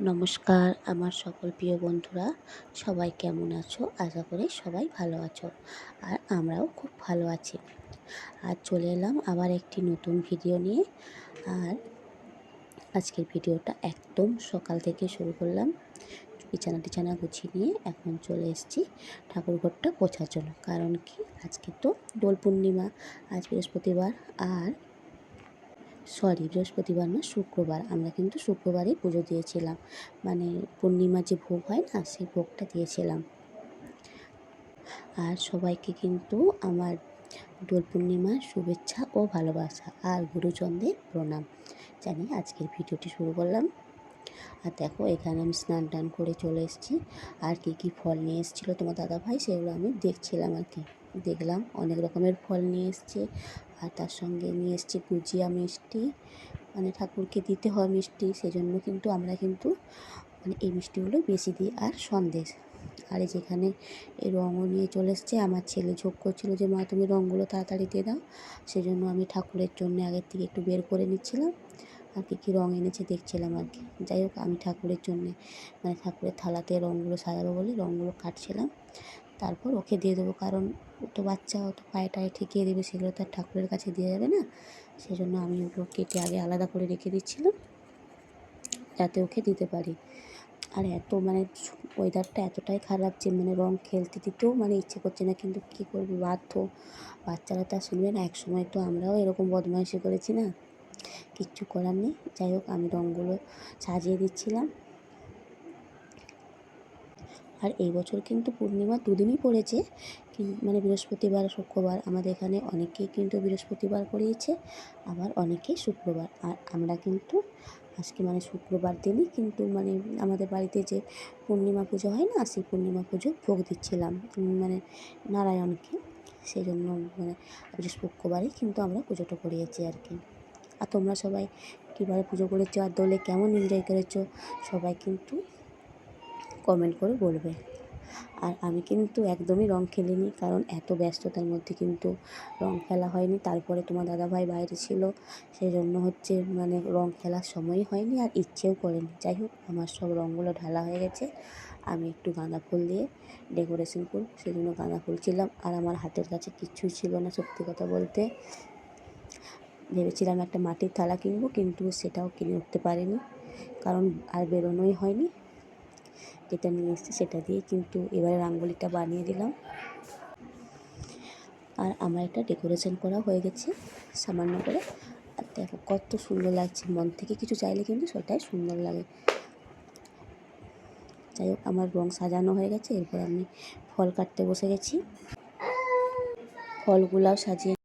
নমস্কার, আমার সকল প্রিয় বন্ধুরা, সবাই কেমন আছো? আশা করি সবাই ভালো আছো আর আমরাও খুব ভালো আছি। আর চলে এলাম আবার একটি নতুন ভিডিও নিয়ে আর আজকের ভিডিওটা একদম সকাল থেকে শুরু করলাম। বিছানা টিছানা গুছিয়ে নিয়ে এখন চলে এসেছি ঠাকুরঘরটা পোছার জন্য। কারণ কি? আজকে তো দোল পূর্ণিমা, আজ বৃহস্পতিবার আর সরি, বৃহস্পতিবার না, শুক্রবার। আমরা কিন্তু শুক্রবারই পুজো দিয়েছিলাম। মানে পূর্ণিমা যে ভোগ হয় না, সেই ভোগটা দিয়েছিলাম। আর সবাইকে কিন্তু আমার দোল পূর্ণিমার শুভেচ্ছা ও ভালোবাসা আর গুরুজনদের প্রণাম। জানি আজকের ভিডিওটি শুরু করলাম। আর দেখো, এখানে আমি স্নান টান করে চলে এসেছি। আর কী কী ফল নিয়ে এসেছিল তোমার দাদা ভাই সেগুলো আমি দেখছিলাম আর কি। দেখলাম অনেক রকমের ফল নিয়ে এসছে। আর তার সঙ্গে নিয়ে এসছে গুজিয়া মিষ্টি। মানে ঠাকুরকে দিতে হয় মিষ্টি, সেজন্য কিন্তু আমরা কিন্তু মানে এই মিষ্টিগুলো বেশি দিই আর সন্দেশ। আর যেখানে এই রঙও নিয়ে চলে এসছে, আমার ছেলে ঝোঁক করছিল যে, মা, তুমি রঙগুলো তাড়াতাড়ি দিয়ে দাও। সেজন্য আমি ঠাকুরের জন্য আগের থেকে একটু বের করে নিচ্ছিলাম। আর কী কী রঙ এনেছে দেখছিলাম আর কি। যাই হোক, আমি ঠাকুরের জন্যে মানে ঠাকুরের থালাতে রঙগুলো সাজাবো বলে রঙগুলো কাটছিলাম। তারপর ওকে দিয়ে দেবো। কারণ ও তো বাচ্চা, ও তো পায়ে টায়ে ঠেকিয়ে দেবে, সেগুলো তো আর ঠাকুরের কাছে দেওয়া যাবে না। সেজন্য আমি ওগুলো কেটে আগে আলাদা করে রেখে দিচ্ছিলাম, যাতে ওকে দিতে পারি। আর এত মানে ওয়েদারটা এতটাই খারাপ যে মানে রং খেলতে দিতেও মানে ইচ্ছে করছে না, কিন্তু কী করব, বাধ্য। বাচ্চারা তা শুনবে না এক সময় তো আমরাও এরকম বদমাইশি করেছি না। কিচ্ছু করার নেই। যাই হোক, আমি রঙগুলো সাজিয়ে দিচ্ছিলাম। আর এই বছর কিন্তু পূর্ণিমা দুদিনই পড়েছে। মানে বৃহস্পতিবার, শুক্রবার, আমাদের এখানে অনেকেই কিন্তু বৃহস্পতিবার করিয়েছে আবার অনেকেই শুক্রবার। আর আমরা কিন্তু আজকে মানে শুক্রবার দিনই কিন্তু মানে আমাদের বাড়িতে যে পূর্ণিমা পুজো হয় না, সেই পূর্ণিমা পুজো ভোগ দিচ্ছিলাম মানে নারায়ণকে। সেই জন্য মানে শুক্রবারই কিন্তু আমরা পুজোটা করিয়েছি আর কি। আর তোমরা সবাই কীভাবে পুজো করেছ, আর দোলে কেমন এনজয় করেছ, সবাই কিন্তু কমেন্ট করে বলবে। আর আমি কিন্তু একদমই রং খেলিনি, কারণ এত ব্যস্ততার মধ্যে কিন্তু রং খেলা হয়নি। তারপরে তোমার দাদাভাই বাইরে ছিল সেই জন্য হচ্ছে মানে রং খেলার সময়ই হয়নি আর ইচ্ছেও করেনি। যাই হোক, আমার সব রঙগুলো ঢালা হয়ে গেছে। আমি একটু গাঁদা ফুল দিয়ে ডেকোরেশন করব সেই জন্য গাঁদা ফুল ছিলাম। আর আমার হাতের কাছে কিচ্ছুই ছিল না, সত্যি কথা বলতে। ভেবেছিলাম একটা মাটির থালা কিনবো, কিন্তু সেটাও কিনে উঠতে পারিনি, কারণ আর বেরোনোই হয়নি। যেটা নিয়ে এসেছি সেটা দিয়ে কিন্তু এবারে রাঙ্গোলিটা বানিয়ে দিলাম। আর আমার একটা ডেকোরেশন করা হয়ে গেছে সামান্য করে। আর দেখো কত সুন্দর লাগছে, মন থেকে কিছু চাইলে কিন্তু সেটাই সুন্দর লাগে। যাই হোক, আমার রং সাজানো হয়ে গেছে, এরপর আমি ফল কাটতে বসে গেছি। ফলগুলাও সাজিয়ে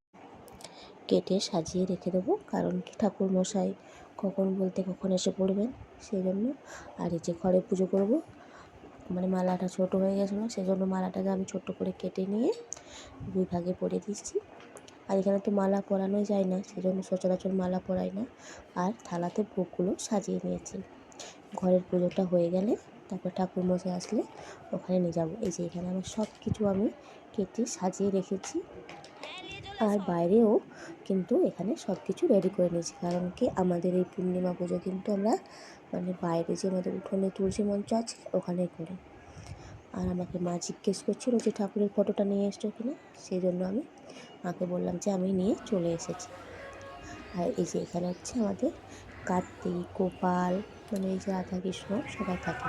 কেটে সাজিয়ে রেখে দেবো। কারণ ঠাকুর মশাই কখন বলতে কখন এসে পড়বেন, সেই জন্য। আর এই যে ঘরে পুজো করব মানে মালাটা ছোট হয়ে গেছিল, সেই জন্য মালাটাকে আমি ছোট করে কেটে নিয়ে দুই ভাগে পরে দিচ্ছি। আর এখানে তো মালা পরানো যায় না, সেই জন্য সচরাচর মালা পরাই না। আর থালাতে ভোগগুলো সাজিয়ে নিয়েছি। ঘরের পুজোটা হয়ে গেলে তারপর ঠাকুর মশাই আসলে ওখানে নিয়ে যাব। এই যে এখানে আমার সব কিছু আমি কেটে সাজিয়ে রেখেছি। আর বাইরেও কিন্তু এখানে সব কিছু রেডি করে নিয়েছি। কারণ কি আমাদের এই পূর্ণিমা পুজো কিন্তু আমরা মানে বাইরে যে আমাদের উঠোনে তুলসী মঞ্চ আছে ওখানে করি। আর আমাকে মা জিজ্ঞেস করছিল যে ঠাকুরের ফটোটা নিয়ে এসছো কিনা? সেই জন্য আমি মাকে বললাম যে আমি নিয়ে চলে এসেছি। আর এই যে এখানে হচ্ছে আমাদের কার্তিক, গোপাল মানে এই যে রাধাকৃষ্ণ সবাই থাকে।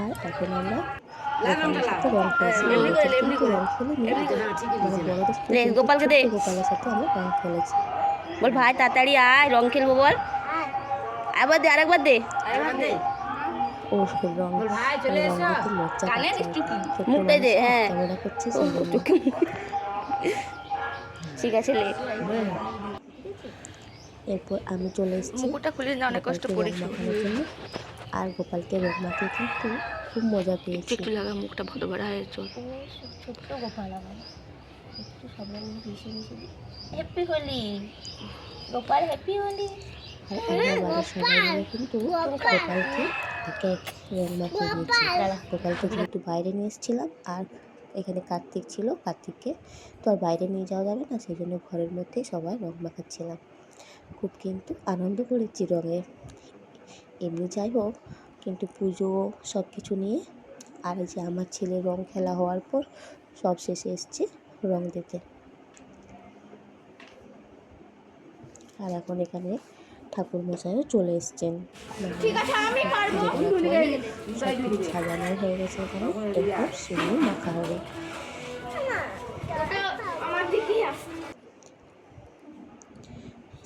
আর এখন আমরা গোপালকে দে। গোপালের সাথে আমরা রং খেলেছি বল ভাই তাড়াতাড়ি আয় রং খেলব বল আবার দে আরেকবার দে মুখটাই দে, হ্যাঁ। ঠিক আছে এরপর আমি চলে এসেছি মুকুটটা খুলে অনেক কষ্ট আর গোপালকে রোগ মাখিয়ে কিন্তু খুব মজা পেয়েছি। একটু লাগা মুখটা ভালো বড় হয়ে চল। ছোট্ট গোপাল আমার একটু সবাই মিশে মিশে দিই হ্যাপি হোলি গোপাল হ্যাপি হোলি মিলে কিন্তু গোপালকে এক রং মাখিয়ে দিয়েছি গোপালকে যেহেতু বাইরে নিয়ে এসেছিলাম আর এখানে কার্তিক ছিল কার্তিককে তো আর বাইরে নিয়ে যাওয়া যাবে না সেই জন্য ঘরের মধ্যেই সবাই রং মাখাচ্ছিলাম খুব কিন্তু আনন্দ করেছি রঙে এমনি যাই হোক কিন্তু পুজো সব কিছু নিয়ে আর এই যে আমার ছেলে রং খেলা হওয়ার পর সব শেষে এসছে রং দিতে। আর এখন এখানে ঠাকুর মশাইও চলে এসছেন। সাজানো হয়ে গেছে এখানে। এরপর সিঁদুর মাখা হবে।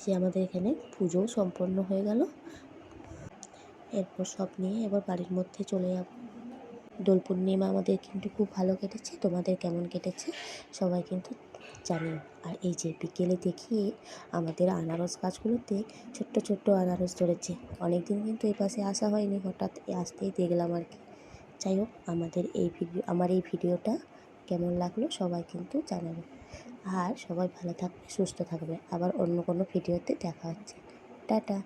যে আমাদের এখানে পুজো সম্পন্ন হয়ে গেল। এরপর সব নিয়ে এবার বাড়ির মধ্যে চলে যাব। দোল পূর্ণিমা আমাদের কিন্তু খুব ভালো কেটেছে, তোমাদের কেমন কেটেছে সবাই কিন্তু জানিও আর এই যে বিকেলে দেখি আমাদের আনারস গাছগুলোতে ছোট্ট ছোট্ট আনারস ধরেছে। অনেক দিন কিন্তু এই পাশে আসা হয়নি, হঠাৎ আসতেই দেখলাম আর কি। যাই হোক, আমাদের এই ভিডিও, আমার এই ভিডিওটা কেমন লাগল সবাই কিন্তু জানাবে। আর সবাই ভালো থাকবে, সুস্থ থাকবে। আবার অন্য কোনো ভিডিওতে দেখা হচ্ছে। টাটা।